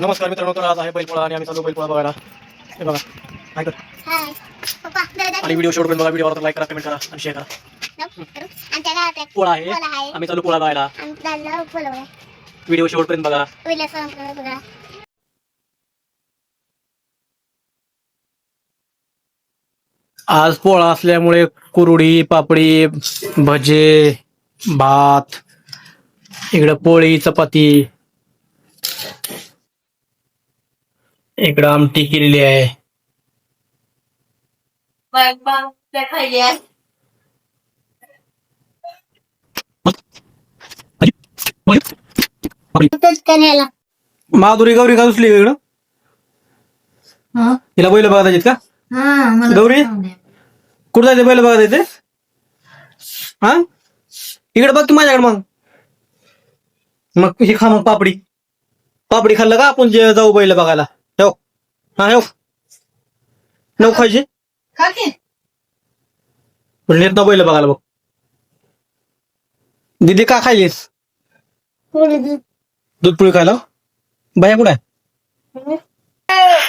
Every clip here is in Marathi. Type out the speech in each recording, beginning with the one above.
नमस्कार मित्रांनो तर आज आहे बैलपोळा आणि आम्ही चालू बैलपोळा बघायला. हे बघा काय कर आणि व्हिडिओ शेवट बघा व्हिडिओ तर लाईक करा कमेंट करा. आणि शेअर करा पोळा आहे. आम्ही चालू पोळा बघायला. व्हिडिओ शेवटपर्यंत बघा. बघा. आज पोळा असल्यामुळे कुरुडी पापडी भजे भात इकडं पोळी चपाती. इकडं आमटी केलेली आहे. माधुरी गौरी का दुसली इकडं? तिला बैल बघा जायचे का? गौरी? कुठं जायचं बैल बघा जायचे हा? इकडे बघ की माझ्याकडे मग. मग हे खा मग पापडी. पापडी खाल्लं का आपण जे जाऊ बैल बघायला? ठेव हा ठेव नऊ खायचे पण येत ना बैल बघायला बघ दीदी का खायलीस दूध पोळी खायला बाया कुठे आहे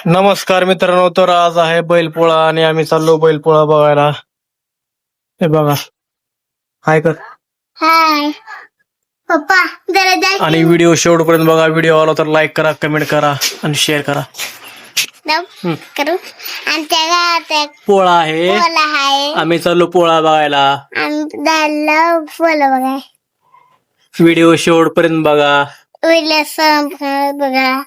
नमस्कार मित्रांनो तर आज आहे बैलपोळा आणि आम्ही चाललो बैलपोळा बघायला हे बघा हाय कर हाय पप्पा जरा आणि व्हिडिओ शेवटपर्यंत बघा. व्हिडिओ आला तर लाईक करा कमेंट करा आणि शेअर करा. हम्म. करू. आमच्या गावात एक पोळा आहे. आम्ही चाललो पोळा बघायला. आमचा पोळा बघा व्हिडिओ शेवटपर्यंत बघा. सांग बघा.